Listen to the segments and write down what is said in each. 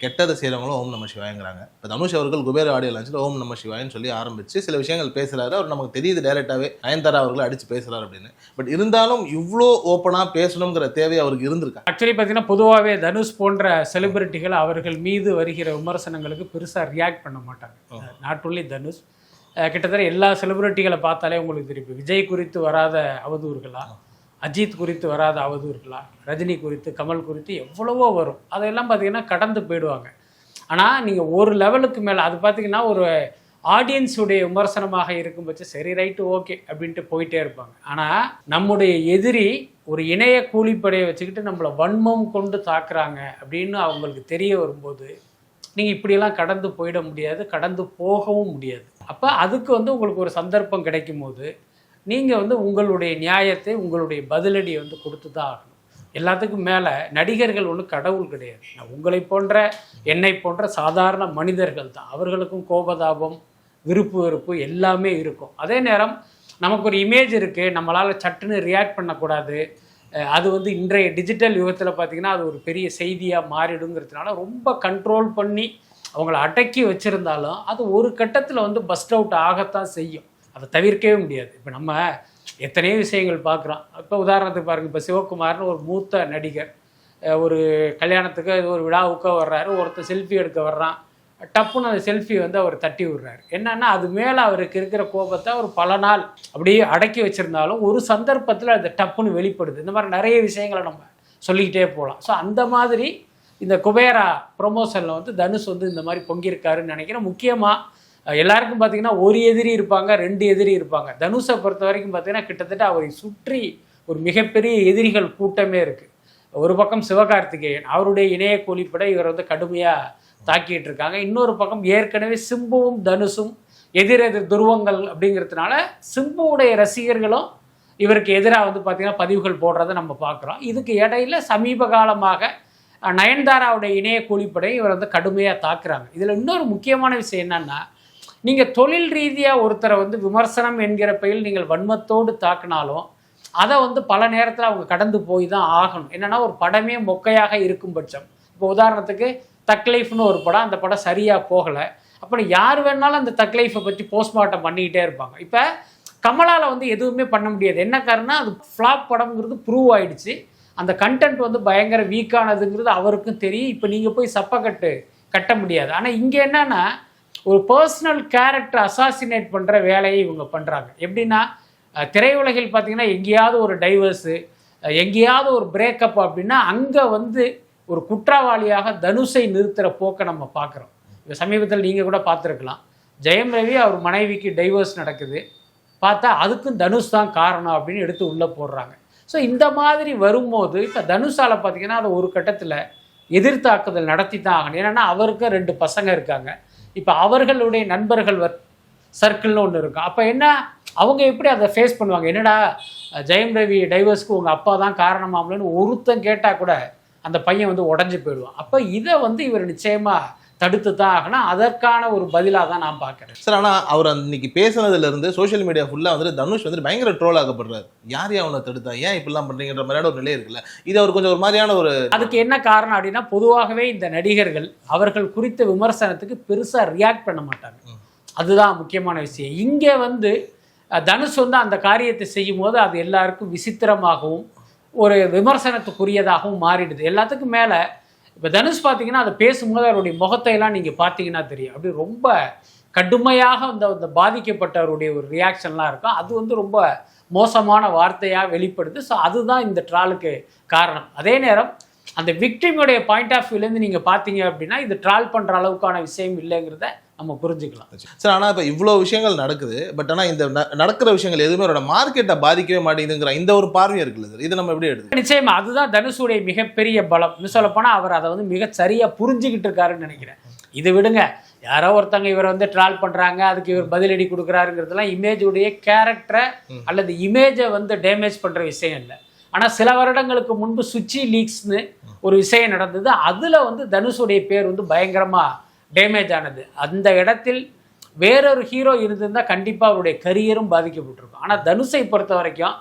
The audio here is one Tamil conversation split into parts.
கெட்டதை செய்கிறவங்களும் ஓம் நம சிவாயங்கிறாங்க. இப்போ தனுஷ் அவர்கள் குபேர ஆடியோ லான்ச்சில் ஓம் நம சிவாயன்னு சொல்லி ஆரம்பிச்சு சில விஷயங்கள் பேசுறாரு. அவர் நமக்கு தெரியுது டைரெக்டாகவே நயன்தாரா அவர்களை அடிச்சு பேசுறாரு அப்படின்னு. பட் இருந்தாலும் இவ்வளோ ஓப்பனாக பேசணுங்கிற தேவை அவருக்கு இருந்திருக்கா? ஆக்சுவலி பார்த்தீங்கன்னா பொதுவாகவே தனுஷ் போன்ற செலிபிரிட்டிகள் அவர்கள் மீது வருகிற விமர்சனங்களுக்கு பெருசாக ரியாக்ட் பண்ண மாட்டாங்க. நாட் ஒன்லி தனுஷ் கிட்டத்தட்ட எல்லா செலிபிரிட்டிகளை பார்த்தாலே உங்களுக்கு தெரியும். விஜய் குறித்து வராத அவதூறுகளா? அஜித் குறித்து வராத அவதூறுகளா ரஜினி குறித்து கமல் குறித்து எவ்வளவோ வரும். அதெல்லாம் பார்த்தீங்கன்னா கடந்து போயிடுவாங்க. ஆனால் நீங்கள் ஒரு லெவலுக்கு மேலே அது பார்த்தீங்கன்னா ஒரு ஆடியன்ஸுடைய விமர்சனமாக இருக்கும் பட்சம் சரி ரைட்டு ஓகே அப்படின்ட்டு போயிட்டே இருப்பாங்க. ஆனால் நம்முடைய எதிரி ஒரு இணைய கூலிப்படையை வச்சுக்கிட்டு நம்மளை வன்மம் கொண்டு தாக்குறாங்க அப்படின்னு அவங்களுக்கு தெரிய வரும்போது நீங்கள் இப்படியெல்லாம் கடந்து போயிட முடியாது கடந்து போகவும் முடியாது. அப்போ அதுக்கு வந்து உங்களுக்கு ஒரு சந்தர்ப்பம் கிடைக்கும் போது நீங்கள் வந்து உங்களுடைய நியாயத்தை உங்களுடைய பதிலடியை வந்து கொடுத்து தான் ஆகணும். எல்லாத்துக்கும் மேலே நடிகர்கள் ஒன்றும் கடவுள் கிடையாது. நான் உங்களை போன்ற என்னை போன்ற சாதாரண மனிதர்கள் தான். அவர்களுக்கும் கோபதாபம் விருப்பு வெறுப்பு எல்லாமே இருக்கும். அதே நேரம் நமக்கு ஒரு இமேஜ் இருக்குது நம்மளால் சட்டுன்னு ரியாக்ட் பண்ணக்கூடாது. அது வந்து இன்றைய டிஜிட்டல் யுகத்தில் பார்த்திங்கன்னா அது ஒரு பெரிய செய்தியாக மாறிடுங்கிறதுனால ரொம்ப கண்ட்ரோல் பண்ணி அவங்கள அடக்கி வச்சுருந்தாலும் அது ஒரு கட்டத்தில் வந்து பஸ்ட் அவுட் ஆகத்தான் செய்யும். அதை தவிர்க்கவே முடியாது. இப்போ நம்ம எத்தனையோ விஷயங்கள் பார்க்குறோம். இப்போ உதாரணத்துக்கு பாருங்கள் இப்போ சிவகுமார்னு ஒரு மூத்த நடிகர் ஒரு கல்யாணத்துக்கு ஏதோ ஒரு விழாவுக்கோ வர்றாரு ஒருத்தர் செல்ஃபி எடுக்க வர்றான். டப்புன்னு அந்த செல்ஃபி வந்து அவர் தட்டி விடுறாரு. என்னன்னா அது மேலே அவருக்கு இருக்கிற கோபத்தை அவர் பல நாள் அப்படியே அடக்கி வச்சுருந்தாலும் ஒரு சந்தர்ப்பத்தில் அது டப்புன்னு வெளிப்படுது. இந்த மாதிரி நிறைய விஷயங்களை நம்ம சொல்லிக்கிட்டே போகலாம் ஸோ அந்த மாதிரி இந்த குபேரா ப்ரொமோஷனில் வந்து தனுஷ் வந்து இந்த மாதிரி பொங்கியிருக்காருன்னு நினைக்கிறேன். முக்கியமாக எல்லாருக்கும் பார்த்தீங்கன்னா ஒரு எதிரி இருப்பாங்க ரெண்டு எதிரி இருப்பாங்க. தனுஷை பொறுத்த வரைக்கும் பார்த்தீங்கன்னா கிட்டத்தட்ட அவரை சுற்றி ஒரு மிகப்பெரிய எதிரிகள் கூட்டமே இருக்குது ஒரு பக்கம் சிவகார்த்திகேயன் அவருடைய இணைய கூலிப்பட இவர் வந்து கடுமையாக தாக்கிட்டு இருக்காங்க. இன்னொரு பக்கம் ஏற்கனவே சிம்புவும் தனுஷும் எதிரெதிர் துருவங்கள் அப்படிங்கிறதுனால சிம்புவுடைய ரசிகர்களும் இவருக்கு எதிராக வந்து பார்த்திங்கன்னா பதிவுகள் போடுறதை நம்ம பார்க்குறோம் இதுக்கு இடையில சமீப காலமாக நயன்தாராவுடைய இணைய கூலிப்படை இவர் வந்து கடுமையாக தாக்குறாங்க. இதில் இன்னொரு முக்கியமான விஷயம் என்னன்னா நீங்கள் தொழில் ரீதியாக ஒருத்தரை வந்து விமர்சனம் என்கிற பெயில் நீங்கள் வன்மத்தோடு தாக்கினாலும் அதை வந்து பல நேரத்தில் அவங்க கடந்து போய் தான் ஆகணும். என்னன்னா ஒரு படமே மொக்கையாக இருக்கும் பட்சம். இப்போ உதாரணத்துக்கு தக்லைஃப்னு ஒரு படம் அந்த படம் சரியாக போகலை. அப்புறம் யார் வேணாலும் அந்த தக்லைஃபை பற்றி போஸ்ட்மார்ட்டம் பண்ணிக்கிட்டே இருப்பாங்க. இப்போ கமலால் வந்து எதுவுமே பண்ண முடியாது. என்ன காரணம் அது ஃப்ளாப் படம்ங்கிறது ப்ரூவ் ஆயிடுச்சு. அந்த கண்டென்ட் வந்து பயங்கர வீக்கானதுங்கிறது அவருக்கும் தெரியும். இப்போ நீங்கள் போய் சப்பை கட்டு கட்ட முடியாது. ஆனால் இங்கே என்னன்னா ஒரு பர்சனல் கேரக்டர் அசாசினேட் பண்ணுற வேலையை இவங்க பண்ணுறாங்க எப்படின்னா திரையுலகில் பார்த்தீங்கன்னா எங்கேயாவது ஒரு டைவர்ஸு எங்கேயாவது ஒரு பிரேக்கப் அப்படின்னா அங்கே வந்து ஒரு குற்றவாளியாக தனுஷை நிறுத்துகிற போக்கை நம்ம பார்க்குறோம் இப்போ சமீபத்தில் நீங்கள் கூட பார்த்துருக்கலாம் ஜெயம் ரவி அவர் மனைவிக்கு டைவர்ஸ் நடக்குது. பார்த்தா அதுக்கும் தனுஷ் தான் காரணம் அப்படின்னு எடுத்து உள்ளே போடுறாங்க. ஸோ இந்த மாதிரி வரும்போது இப்போ தனுஷால் பார்த்தீங்கன்னா அதை ஒரு கட்டத்தில் எதிர்த்தாக்குதல் நடத்தி தான் ஆகணும். ஏன்னா அவருக்கு ரெண்டு பசங்க இருக்காங்க. இப்போ அவர்களுடைய நண்பர்கள் சர்க்கிள்னு ஒன்று இருக்கும். அப்போ என்ன? அவங்க எப்படி அதை ஃபேஸ் பண்ணுவாங்க? என்னடா ஜெயம் ரவி டைவர்ஸ்க்கு உங்கள் அப்பா தான் காரணமாமலன்னு ஒருத்தன் கேட்டால் கூட அந்த பையன் வந்து உடஞ்சி போயிடுவான். அப்போ இதை வந்து இவர் நிச்சயமாக தடுத்து தான் ஆகணும். அதற்கான ஒரு பதிலாக தான் நான் பார்க்குறேன். சார் ஆனால் அவர் அன்னைக்கு பேசுனதுல இருந்து சோஷியல் மீடியா ஃபுல்லாக வந்துட்டு தனுஷ் வந்துட்டு பயங்கர ட்ரோல் ஆகப்படுறாரு. யார் அவனை தடுத்தா? ஏன் இப்படிலாம் பண்ணுறீங்கன்ற மாதிரியான ஒரு நிலை இருக்குல்ல. இது அவர் கொஞ்சம் ஒரு மாதிரியான ஒரு அதுக்கு என்ன காரணம் அப்படின்னா பொதுவாகவே இந்த நடிகர்கள் அவர்கள் குறித்த விமர்சனத்துக்கு பெருசாக ரியாக்ட் பண்ண மாட்டாங்க. அதுதான் முக்கியமான விஷயம். இங்கே வந்து தனுஷ் வந்து அந்த காரியத்தை செய்யும் போது அது எல்லாருக்கும் விசித்திரமாகவும் ஒரு விமர்சனத்துக்குரியதாகவும் மாறிடுது. எல்லாத்துக்கும் மேலே இப்போ தனுஷ் பார்த்தீங்கன்னா அதை பேசும்போது அவருடைய முகத்தையெல்லாம் நீங்கள் பார்த்தீங்கன்னா தெரியும். அப்படி ரொம்ப கடுமையாக அந்த அந்த பாதிக்கப்பட்டவருடைய ஒரு ரியாக்ஷன்லாம் இருக்கும். அது வந்து ரொம்ப மோசமான வார்த்தையாக வெளிப்படுது. ஸோ அதுதான் இந்த ட்ராலுக்கு காரணம். அதே நேரம் அந்த விக்டிமுடைய பாயிண்ட் ஆஃப் வியூலேருந்து நீங்கள் பார்த்தீங்க அப்படின்னா இது ட்ரால் பண்ணுற அளவுக்கான விஷயம் இல்லைங்கிறத நம்ம புரிஞ்சுக்கலாம். சார் ஆனால் இப்போ இவ்வளோ விஷயங்கள் நடக்குது பட் ஆனால் இந்த நடக்கிற விஷயங்கள் எதுவுமே அவரோட மார்க்கெட்டை பாதிக்கவே மாட்டேங்குதுங்கிற இந்த ஒரு பார்வை இருக்குல்ல சார் இதை நம்ம எப்படி எடுத்து நிச்சயமா அதுதான் தனுஷுடைய மிகப்பெரிய பலம். இன்னும் சொல்லப்போனால் அவர் அதை வந்து மிக சரியாக புரிஞ்சுக்கிட்டு இருக்காருன்னு நினைக்கிறேன். இது விடுங்க. யாரோ ஒருத்தங்க இவரை வந்து ட்ரால் பண்ணுறாங்க அதுக்கு இவர் பதிலடி கொடுக்குறாருங்கிறதுலாம் இமேஜுடைய கேரக்டரை அல்லது இமேஜை வந்து டேமேஜ் பண்ணுற விஷயம் இல்லை. ஆனால் சில வருடங்களுக்கு முன்பு சுச்சி லீக்ஸ்னு ஒரு விஷயம் நடந்தது. அதில் வந்து தனுஷுடைய பேர் வந்து பயங்கரமாக டேமேஜ் ஆனது. அந்த இடத்தில் வேறொரு ஹீரோ இருந்திருந்தால் கண்டிப்பாக அவருடைய கரியரும் பாதிக்கப்பட்டிருக்கும். ஆனால் தனுஷை பொறுத்த வரைக்கும்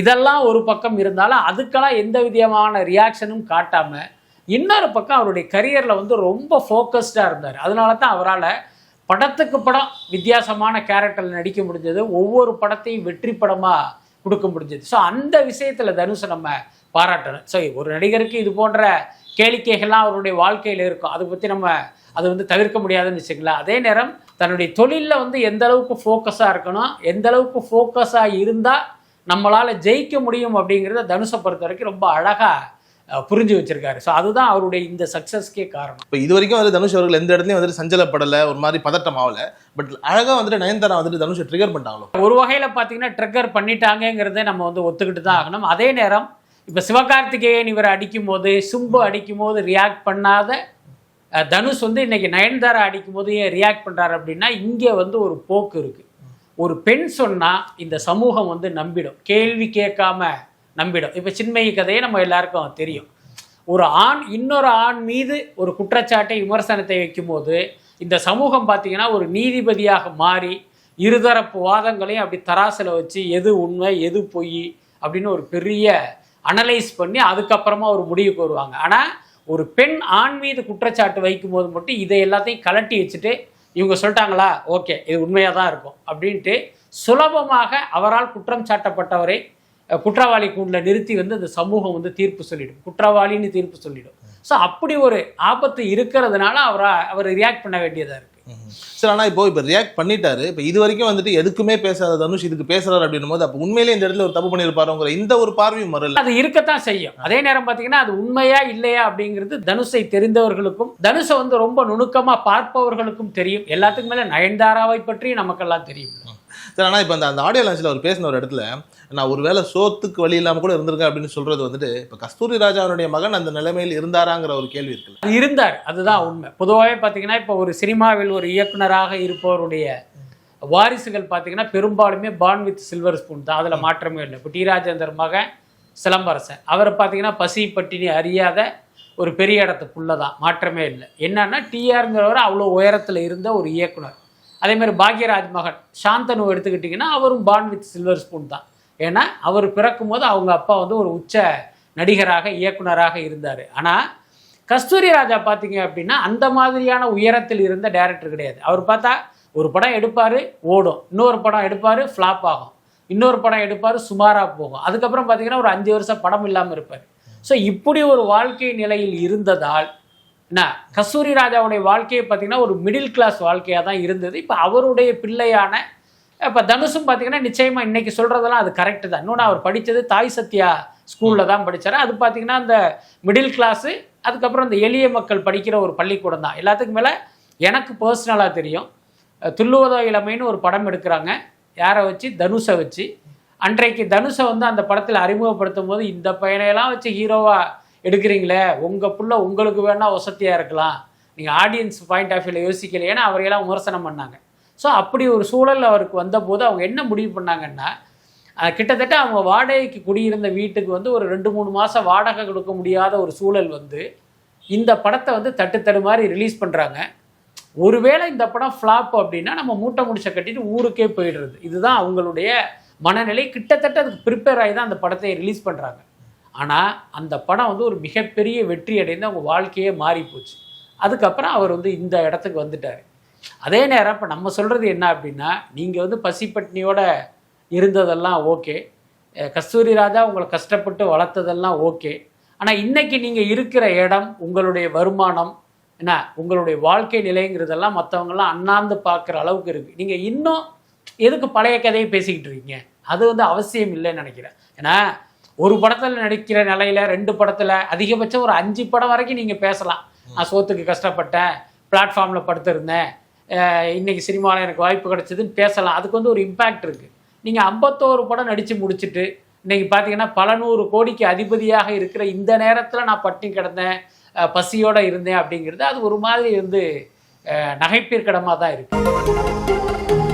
இதெல்லாம் ஒரு பக்கம் இருந்தாலும் அதுக்கெல்லாம் எந்த விதமான ரியாக்ஷனும் காட்டாமல் இன்னொரு பக்கம் அவருடைய கரியரில் வந்து ரொம்ப ஃபோக்கஸ்டாக இருந்தார். அதனால தான் அவரால் படத்துக்கு படம் வித்தியாசமான கேரக்டரில் நடிக்க முடிஞ்சது. ஒவ்வொரு படத்தையும் வெற்றி படமாக கொடுக்க முடிஞ்சது. ஸோ அந்த விஷயத்தில் தனுஷை நம்ம பாராட்டணும். ஸோ ஒரு நடிகருக்கு இது போன்ற கேளிக்கைகள்லாம் அவருடைய வாழ்க்கையில் இருக்கும். அதை பற்றி நம்ம அதை வந்து தவிர்க்க முடியாதுன்னு வச்சுக்கலாம் அதே நேரம் தன்னுடைய தொழிலில் வந்து எந்த அளவுக்கு ஃபோக்கஸாக இருக்கணும் எந்த அளவுக்கு ஃபோக்கஸாக இருந்தால் நம்மளால் ஜெயிக்க முடியும் அப்படிங்கிறத தனுஷை பொறுத்த வரைக்கும் ரொம்ப அழகாக புரிஞ்சு வச்சிருக்காரு. ஸோ அதுதான் அவருடைய இந்த சக்ஸஸ்க்கே காரணம். இப்போ இது வரைக்கும் வந்து தனுஷ் அவர்கள் எந்த இடத்துலையும் வந்துட்டு சஞ்சலப்படலை ஒரு மாதிரி பதட்டம் ஆகல. பட் அழகா வந்துட்டு நயன்தாரா வந்துட்டு தனுஷை ட்ரிகர் பண்ணிட்டாங்களோ? ஒரு வகையில் பார்த்தீங்கன்னா ட்ரிக்கர் பண்ணிட்டாங்கங்கிறத நம்ம வந்து ஒத்துக்கிட்டு தான் ஆகணும். அதே நேரம் இப்போ சிவகார்த்திகேயன் இவரை அடிக்கும் போது சும்பு அடிக்கும் போது ரியாக்ட் பண்ணாத தனுஷ் வந்து இன்னைக்கு நயன்தாரா அடிக்கும் போது ஏன் ரியாக்ட் பண்ணுறாரு அப்படின்னா இங்கே வந்து ஒரு போக்கு இருக்குது ஒரு பெண் சொன்னால் இந்த சமூகம் வந்து நம்பிடும். கேள்வி கேட்காம நம்பிடும். இப்போ சின்மயி கதையை நம்ம எல்லாருக்கும் தெரியும். ஒரு ஆண் இன்னொரு ஆண் மீது ஒரு குற்றச்சாட்டை விமர்சனத்தை வைக்கும்போது இந்த சமூகம் பார்த்தீங்கன்னா ஒரு நீதிபதியாக மாறி இருதரப்பு வாதங்களையும் அப்படி தராசில் வச்சு எது உண்மை எது பொய் அப்படின்னு ஒரு பெரிய அனலைஸ் பண்ணி அதுக்கப்புறமா ஒரு முடிவுக்கு வருவாங்க. ஆனால் ஒரு பெண் ஆண் மீது குற்றச்சாட்டு வைக்கும்போது மட்டும் இதை எல்லாத்தையும் கலட்டி வச்சுட்டு இவங்க சொல்லிட்டாங்களா? ஓகே இது உண்மையாக தான் இருக்கும் அப்படின்ட்டு சுலபமாக அவரால் குற்றம் சாட்டப்பட்டவரை குற்றவாளி கூண்டில் நிறுத்தி வந்து அந்த சமூகம் வந்து தீர்ப்பு சொல்லிடும். குற்றவாளின்னு தீர்ப்பு சொல்லிடும். ஸோ அப்படி ஒரு ஆபத்து இருக்கிறதுனால அவரை அவர் ரியாக்ட் பண்ண வேண்டியதாக இருக்குது சரி ஆனால் இப்போ இப்போ ரியாக்ட் பண்ணிட்டாரு. இப்போ இது வரைக்கும் வந்துட்டு எதுக்குமே பேசாத தனுஷ் இதுக்கு பேசுறாரு அப்படின்னும் போது அப்போ உண்மையிலே இந்த இடத்துல ஒரு தப்பு பண்ணியிருப்பாருங்கிற இந்த ஒரு பார்வையும் வரல. அது இருக்கத்தான் செய்யும். அதே நேரம் பார்த்தீங்கன்னா அது உண்மையா இல்லையா அப்படிங்கிறது தனுஷை தெரிந்தவர்களுக்கும் தனுஷை வந்து ரொம்ப நுணுக்கமா பார்ப்பவர்களுக்கும் தெரியும். எல்லாத்துக்கும் மேல நயன்தாராவை பற்றி நமக்கெல்லாம் தெரியும். சரி ஆனால் இப்போ அந்த அந்த ஆடியோ லான்ச்சில் அவர் பேசின ஒரு இடத்துல நான் ஒருவேளை சோத்துக்கு வழி இல்லாமல் கூட இருந்திருக்கேன் அப்படின்னு சொல்றது வந்துட்டு இப்போ கஸ்தூரி ராஜாவுடைய மகன் அந்த நிலைமையில் இருந்தாராங்கிற ஒரு கேள்வி இருக்குல்ல அது இருந்தார். அதுதான் உண்மை. பொதுவாகவே பார்த்தீங்கன்னா இப்போ ஒரு சினிமாவில் ஒரு இயக்குனராக இருப்பவருடைய வாரிசுகள் பார்த்தீங்கன்னா பெரும்பாலுமே பான் வித் சில்வர் ஸ்பூன் தான். அதில் மாற்றமே இல்லை. இப்போ டி ராஜேந்தர் மகன் சிலம்பரசன். அவரை பார்த்தீங்கன்னா பசி பட்டினி அறியாத ஒரு பெரிய இடத்து புள்ள தான் மாற்றமே இல்லை. என்னன்னா டிஆருங்கிறவர் அவ்வளோ உயரத்தில் இருந்த ஒரு இயக்குனர். அதே மாதிரி பாக்யராஜ் மகன் சாந்தனு எடுத்துக்கிட்டிங்கன்னா அவரும் பான் வித் சில்வர் ஸ்பூன் தான். ஏன்னா அவர் பிறக்கும் போது அவங்க அப்பா வந்து ஒரு உச்ச நடிகராக இயக்குனராக இருந்தார். ஆனால் கஸ்தூரி ராஜா பார்த்தீங்க அப்படின்னா அந்த மாதிரியான உயரத்தில் இருந்த டேரக்டர் கிடையாது. அவர் பார்த்தா ஒரு படம் எடுப்பார் ஓடும். இன்னொரு படம் எடுப்பார் ஃப்ளாப் ஆகும். இன்னொரு படம் எடுப்பார் சுமாராக போகும். அதுக்கப்புறம் பார்த்தீங்கன்னா ஒரு அஞ்சு வருஷம் படம் இல்லாமல் இருப்பார். ஸோ இப்படி ஒரு வாழ்க்கை நிலையில் இருந்ததால் என்ன கஸ்தூரி ராஜாவுடைய வாழ்க்கையை பார்த்தீங்கன்னா ஒரு மிடில் கிளாஸ் வாழ்க்கையாக தான் இருந்தது. இப்போ அவருடைய பிள்ளையான இப்போ தனுஷும் பார்த்தீங்கன்னா நிச்சயமாக இன்றைக்கி சொல்கிறதெல்லாம் அது கரெக்டு தான். இன்னொன்று அவர் படித்தது தாய் சத்யா ஸ்கூலில் தான் படித்தார் அது பார்த்தீங்கன்னா அந்த மிடில் கிளாஸு அதுக்கப்புறம் இந்த எளிய மக்கள் படிக்கிற ஒரு பள்ளிக்கூடம் தான். எல்லாத்துக்கும் மேலே எனக்கு பர்சனலாக தெரியும். அஹ் இளமைன்னு ஒரு படம் எடுக்கிறாங்க. யாரை வச்சு? தனுஷை வச்சு. அன்றைக்கு தனுஷை வந்து அந்த படத்தில் அறிமுகப்படுத்தும் போது இந்த பையனையெல்லாம் வச்சு ஹீரோவாக எடுக்கிறீங்களே? உங்கள் புள்ள உங்களுக்கு வேணால் வசதியாக இருக்கலாம். நீங்கள் ஆடியன்ஸ் பாயிண்ட் ஆஃப் வியூவில் யோசிக்கலையேன்னு அவரையெல்லாம் விமர்சனம் பண்ணாங்க. ஸோ அப்படி ஒரு சூழல் அவருக்கு வந்தபோது அவங்க என்ன முடிவு பண்ணாங்கன்னா கிட்டத்தட்ட அவங்க வாடகைக்கு குடியிருந்த வீட்டுக்கு வந்து ஒரு ரெண்டு மூணு மாதம் வாடகை கொடுக்க முடியாத ஒரு சூழல் வந்து இந்த படத்தை வந்து தட்டு தடு மாதிரி ரிலீஸ் பண்ணுறாங்க ஒருவேளை இந்த படம் ஃப்ளாப் அப்படின்னா நம்ம மூட்டை முடிச்ச கட்டிட்டு ஊருக்கே போயிடுறது. இதுதான் அவங்களுடைய மனநிலை. கிட்டத்தட்ட அதுக்கு ப்ரிப்பேர் ஆகி தான் அந்த படத்தை ரிலீஸ் பண்ணுறாங்க ஆனால் அந்த படம் வந்து ஒரு மிகப்பெரிய வெற்றி அடைந்து அவங்க வாழ்க்கையே மாறி போச்சு அதுக்கப்புறம் அவர் வந்து இந்த இடத்துக்கு வந்துட்டார். அதே நேரம் இப்போ நம்ம சொல்கிறது என்ன அப்படின்னா நீங்கள் வந்து பசிப்பட்டினியோட இருந்ததெல்லாம் ஓகே. கஸ்தூரி ராஜா உங்களை கஷ்டப்பட்டு வளர்த்ததெல்லாம் ஓகே. ஆனால் இன்றைக்கி நீங்கள் இருக்கிற இடம் உங்களுடைய வருமானம் என்ன உங்களுடைய வாழ்க்கை நிலைங்கிறதெல்லாம் மற்றவங்கெல்லாம் அண்ணாந்து பார்க்குற அளவுக்கு இருக்குது நீங்கள் இன்னும் எதுக்கு பழைய கதையை பேசிக்கிட்டு இருக்கீங்க? அது வந்து அவசியம் இல்லைன்னு நினைக்கிறேன். ஏன்னா ஒரு படத்தில் நடிக்கிற நிலையில ரெண்டு படத்தில் அதிகபட்சம் ஒரு அஞ்சு படம் வரைக்கும் நீங்கள் பேசலாம். நான் சோத்துக்கு கஷ்டப்பட்டேன் பிளாட்ஃபார்மில் படுத்திருந்தேன் இன்னைக்கு சினிமாவில் எனக்கு வாய்ப்பு கிடைச்சதுன்னு பேசலாம். அதுக்கு வந்து ஒரு இம்பேக்ட் இருக்குது நீங்கள் ஐம்பத்தோரு படம் நடித்து முடிச்சுட்டு இன்னைக்கு பார்த்தீங்கன்னா பல நூறு கோடிக்கு அதிபதியாக இருக்கிற இந்த நேரத்தில் நான் பட்டினி கிடந்தேன் பசியோடு பசியோட இருந்தேன் அப்படிங்கிறது அது ஒரு மாதிரி வந்து நகைப்பிற்கிடமாக தான் இருக்குது